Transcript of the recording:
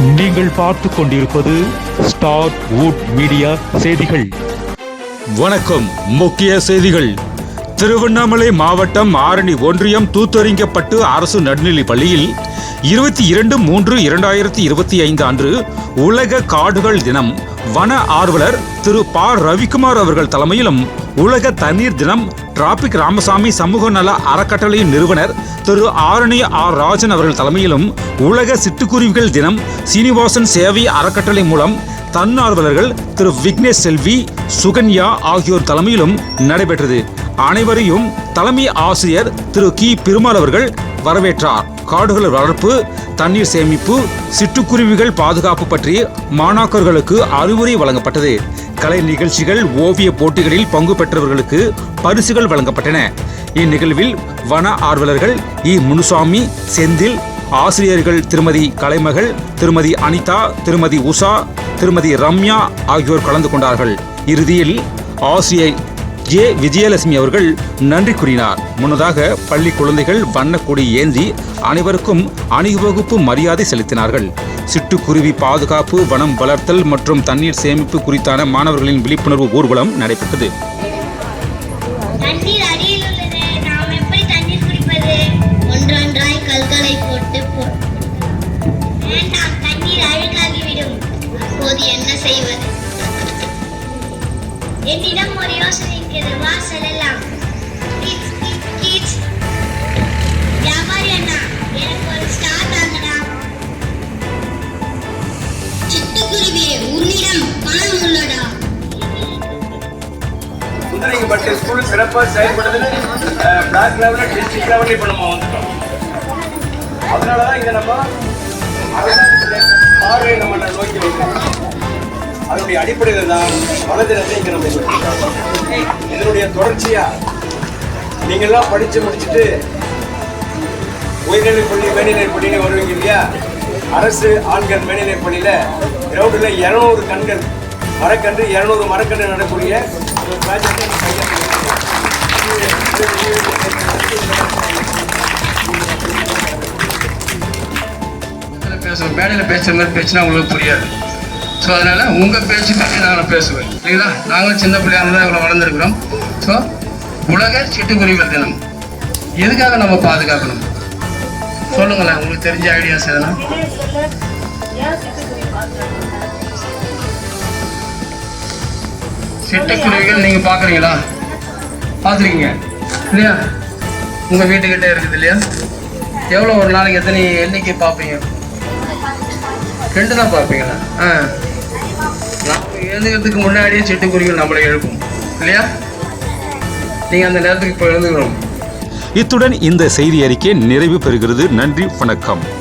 நீங்கள் பார்த்து கொண்டிருப்பது ஸ்டார் வுட் மீடியா செய்திகள். வணக்கம். முக்கிய செய்திகள். திருவண்ணாமலை மாவட்டம் ஆரணி ஒன்றியம் தூத்தறிங்கப்பட்டு அரசு நடுநிலைப் பள்ளியில் இருபத்தி இரண்டு மூன்று இரண்டாயிரத்தி இருபத்தி ஐந்து அன்று உலக காடுகள் தினம். வன ஆர்வலர் திரு ப. ரவிக்குமார் அவர்கள் தலைமையிலும் உலக தண்ணீர் தினம் டிராபிக் ராமசாமி சமூக நல அறக்கட்டளையின் நிறுவனர் திரு ஆரணி ஆர். ராஜன் அவர்கள் தலைமையிலும் உலக சிட்டுக்குருவிகள் தினம் சீனிவாசன் சேவை அறக்கட்டளை மூலம் தன்னார்வலர்கள் திரு விக்னேஷ் செல்வி சுகன்யா ஆகியோர் தலைமையிலும் நடைபெற்றது. அனைவரையும் தலைமை ஆசிரியர் திரு கி. பெருமாள் அவர்கள் வரவேற்றார். காடுகள் வளர்ப்பு தண்ணீர் சேமிப்பு சிட்டுக்குருவிகள் பாதுகாப்பு பற்றி மாணாக்கர்களுக்கு அறிவுரை வழங்கப்பட்டது. கலை நிகழ்ச்சிகள் ஓவிய போட்டிகளில் பங்கு பெற்றவர்களுக்கு பரிசுகள் வழங்கப்பட்டன. இந்நிகழ்வில் வன ஆர்வலர்கள் இ. முனுசாமி செந்தில் ஆசிரியர்கள் திருமதி கலைமகள் திருமதி அனிதா திருமதி உஷா திருமதி ரம்யா ஆகியோர் கலந்து கொண்டார்கள். இறுதியில் ஆசிரியர் ஜே. விஜயலட்சுமி அவர்கள் நன்றி கூறினார். முன்னதாக பள்ளி குழந்தைகள் வண்ணக்கொடி ஏந்தி அனைவருக்கும் அணிவகுப்பு மரியாதை செலுத்தினார்கள். சிட்டுக்குருவி பாதுகாப்பு வனம் வளர்த்தல் மற்றும் தண்ணீர் சேமிப்பு குறித்தான மாணவர்களின் விழிப்புணர்வு ஊர்வலம் நடைபெற்றது. என்ன செய்வது? என்னிடம் ஒரு யோசனை இருக்கிறது வா செல்லலாம். வியாபாரி அண்ணா எனக்கு ஒரு ஸ்டார் தாங்கடா சிட்டுக்குருவியே உன்னிடம் பணம் உள்ளடா. சுந்தரிங்கப்பட்டு ஸ்கூல் சிறப்பாக செயல்படுதுன்னு பிளாக் லெவலில் டிஸ்ட்ரிக்ட் லெவலில் இப்போ நம்ம வந்துட்டோம். அதனால தான் இதை நம்ம அரசாங்கத்துடைய பார்வை நம்ம இதனுடைய அடிப்படையில் தான் வனதினத்தை இங்கே நம்ம இதனுடைய தொடர்ச்சியாக நீங்கள்லாம் படித்து முடிச்சுட்டு உயர்நிலை பள்ளி மேல்நிலை பள்ளின்னு வருவீங்க இல்லையா? அரசு ஆண்கள் மேல்நிலை பள்ளியில் கிரவுண்டில் இரநூறு கண்கள் மரக்கன்று இரநூறு மரக்கன்று நடக்கூடிய ஒரு ப்ராஜெக்டை நம்ம மேடையில் பேசுகிற மாதிரி பேசினா உங்களுக்கு புரியாது. ஸோ அதனால் உங்கள் பேச்சு பற்றி நாங்கள் பேசுவேன். சரிங்களா நாங்களும் சின்ன பிள்ளையாக இருந்தால் இவ்வளோ வளர்ந்துருக்குறோம். ஸோ உலக சிட்டுக்குருவிகள் தினம். எதுக்காக நம்ம பாதுகாக்கணும்? சொல்லுங்களேன் உங்களுக்கு தெரிஞ்ச ஐடியாஸ் எதனா? சிட்டுக்குருவிகள் நீங்கள் பார்க்குறீங்களா பார்த்துருக்கீங்க இல்லையா? உங்கள் வீட்டுக்கிட்டே இருக்குது இல்லையா? எவ்வளோ ஒரு நாளைக்கு எத்தனை எண்ணிக்கை பார்ப்பீங்க ரெண்டு தான் பார்ப்பீங்களா ஆ. எழுந்துக்கிறதுக்கு முன்னாடியே சிட்டுக்குருவிகள் நம்மளை எழுப்பும். இல்லையா? நீங்கள் அந்த நேரத்துக்கு இப்போ எழுந்துக்கிறோம் இத்துடன் இந்த செய்தி அறிக்கை நிறைவு பெறுகிறது. நன்றி வணக்கம்.